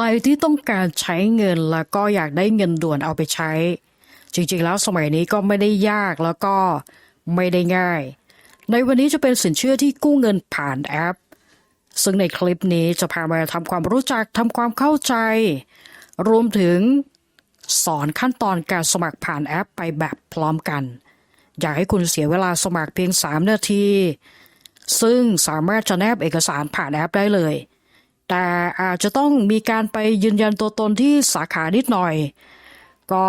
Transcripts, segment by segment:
รที่ต้องการใช้เงินแล้วก็อยากได้เงินด่วนเอาไปใช้ จริงๆแล้วสมัยนี้ก็ไม่ได้ยากแล้วก็ไม่ได้ง่าย ในวันนี้จะเป็นสินเชื่อที่กู้เงินผ่านแอป ซึ่งในคลิปนี้จะพามาทำความรู้จักทำความเข้าใจ รวมถึงสอนขั้นตอนการสมัครผ่านแอปไปแบบพร้อมกัน อยากให้คุณเสียเวลาสมัครเพียง 3 นาที ซึ่งสามารถจะแนบเอกสารผ่านแอปได้เลย แต่อาจจะต้องมีการไปยืนยันตัวตนที่สาขานิดหน่อย ก็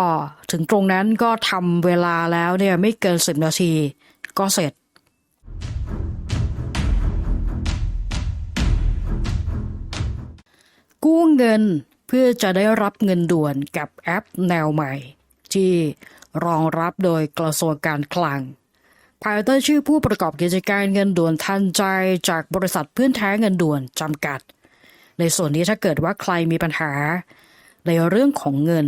ถึงตรงนั้นก็ทำเวลาแล้วเนี่ยไม่เกิน 10 นาทีก็เสร็จกู้เงินเพื่อจะได้รับเงินด่วนกับแอปแนวใหม่ ที่รองรับโดยกระทรวงการคลัง ภายใต้ชื่อผู้ประกอบกิจการเงินด่วนทันใจจากบริษัทเพื่อนแท้เงินด่วนจำกัด ในส่วนนี้ถ้าเกิดว่าใครมีปัญหา ในเรื่องของเงิน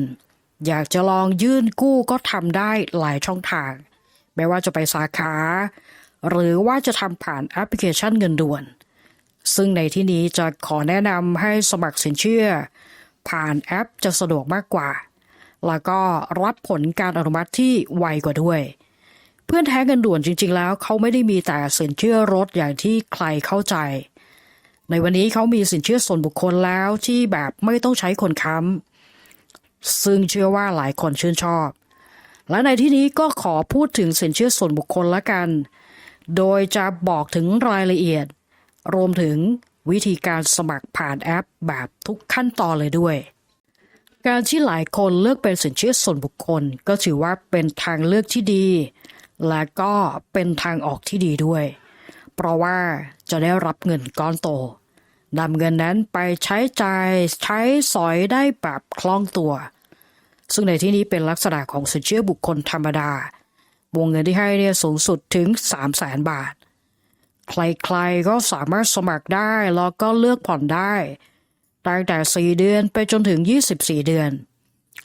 อยากจะลองยื่นกู้ก็ทำได้หลายช่องทาง ไม่ว่าจะไปสาขา หรือว่าจะทำผ่านแอปพลิเคชันเงินด่วน ซึ่งในที่นี้จะขอแนะนำให้สมัครสินเชื่อ ผ่านแอปจะสะดวกมากกว่า แล้วก็รับผลการอนุมัติที่ไวกว่าด้วยเพื่อนแท้เงินด่วนจริง ๆ แล้วเขาไม่ได้มีแต่สินเชื่อรถอย่างที่ใครเข้าใจ ในวันนี้เขามีสินเชื่อส่วนบุคคลแล้วที่แบบไม่ต้องใช้คนค้ำซึ่งเชื่อว่าหลายคนชื่นชอบ และในที่นี้ก็ขอพูดถึงสินเชื่อส่วนบุคคลละกัน โดยจะบอกถึงรายละเอียด รวมถึงวิธีการสมัครผ่านแอปแบบทุกขั้นตอนเลยด้วย การที่หลายคนเลือกเป็นสินเชื่อส่วนบุคคล ก็ถือว่าเป็นทางเลือกที่ดี และก็เป็นทางออกที่ดีด้วย เพราะว่าจะได้รับเงินก้อนโตนำเงินนั้นไปใช้จ่ายใช้สอยได้แบบคล่องตัว ซึ่งในที่นี้เป็นลักษณะของสินเชื่อบุคคลธรรมดาวงเงินที่ให้เนี่ยสูงสุดถึง 3 0 0แสนบาท ใครๆก็สามารถสมัครได้ แล้วก็เลือกผ่อนได้ ตั้งแต่ 4 เดือนไปจนถึง 24 เดือน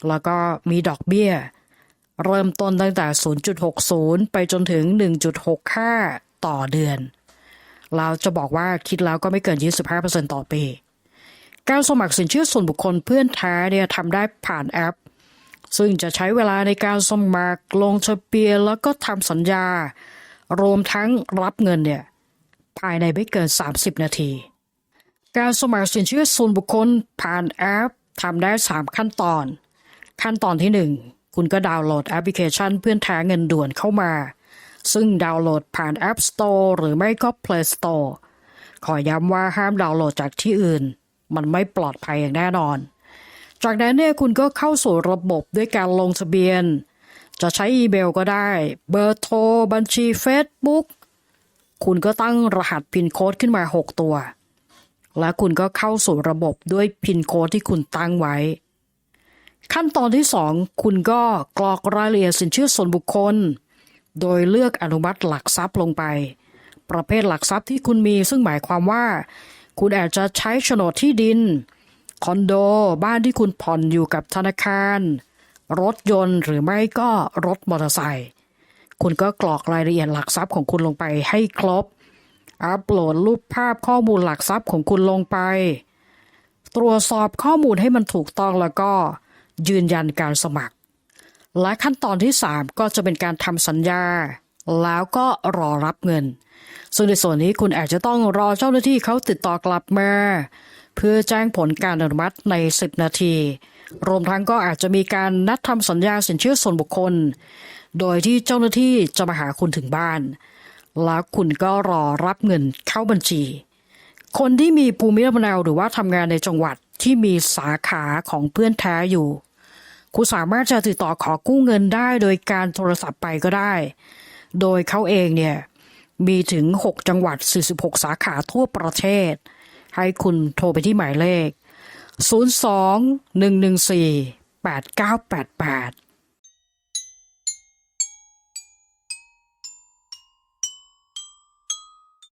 แล้วก็มีดอกเบี้ย เริ่มต้นตั้งแต่ 0.60 ไปจนถึง 1.65 ต่อเดือน เราจะบอกว่าคิดแล้วก็ไม่เกิน 25%ต่อปี การสมัครสินเชื่อส่วนบุคคลเพื่อนแท้เนี่ยทำได้ผ่านแอป ซึ่งจะใช้เวลาในการสมัครลงทะเบียนแล้วก็ทำสัญญา รวมทั้งรับเงินเนี่ยภายในไม่เกิน 30 นาที การสมัครสินเชื่อส่วนบุคคลผ่านแอปทำได้ 3 ขั้นตอน ขั้นตอนที่ 1 คุณก็ดาวน์โหลดแอปพลิเคชันเพื่อนแท้เงินด่วนเข้ามา ซึ่งดาวน์โหลดผ่าน App Store หรือไม่ก็ Play Store ขอย้ำว่าห้ามดาวน์โหลดจากที่อื่น มันไม่ปลอดภัยอย่างแน่นอน จากนั้นเนี่ยคุณก็เข้าสู่ระบบด้วยการลงทะเบียน จะใช้อีเมลก็ได้ เบอร์โทร บัญชี Facebook คุณก็ตั้งรหัสพินโค้ดขึ้นมา 6 ตัว และคุณก็เข้าสู่ระบบด้วยพินโค้ดที่คุณตั้งไว้ ขั้นตอนที่ 2 คุณก็กรอกรายละเอียดสินเชื่อส่วนบุคคล โดยเลือกอนุมัติหลักทรัพย์ลงไป ประเภทหลักทรัพย์ที่คุณมีซึ่งหมายความว่า คุณอาจจะใช้โฉนดที่ดิน คอนโดบ้านที่คุณผ่อนอยู่กับธนาคาร รถยนต์หรือไม่ก็รถมอเตอร์ไซค์คุณก็กรอกรายละเอียดหลักทรัพย์ของคุณลงไปให้ครบ อัปโหลดรูปภาพข้อมูลหลักทรัพย์ของคุณลงไป ตรวจสอบข้อมูลให้มันถูกต้องแล้วก็ยืนยันการสมัคร และขั้นตอนที่ 3 ก็จะเป็นการทำสัญญา แล้วก็รอรับเงิน ซึ่งในส่วนนี้คุณอาจจะต้องรอเจ้าหน้าที่เขาติดต่อกลับมา เพื่อแจ้งผลการอนุมัติใน 10 นาที รวมทั้งก็อาจจะมีการนัดทำสัญญาสินเชื่อส่วนบุคคล โดยที่เจ้าหน้าที่จะมาหาคุณถึงบ้าน แล้วคุณก็รอรับเงินเข้าบัญชี คนที่มีภูมิลำเนาหรือว่าทำงานในจังหวัดที่มีสาขาของเพื่อนแท้อยู่ คุณสามารถจะติดต่อขอกู้เงินได้โดยการโทรศัพท์ไปก็ได้ โดยเขาเองเนี่ยมีถึง 6 จังหวัด 46 สาขาทั่วประเทศ ให้คุณโทรไปที่หมายเลข 02 114 8988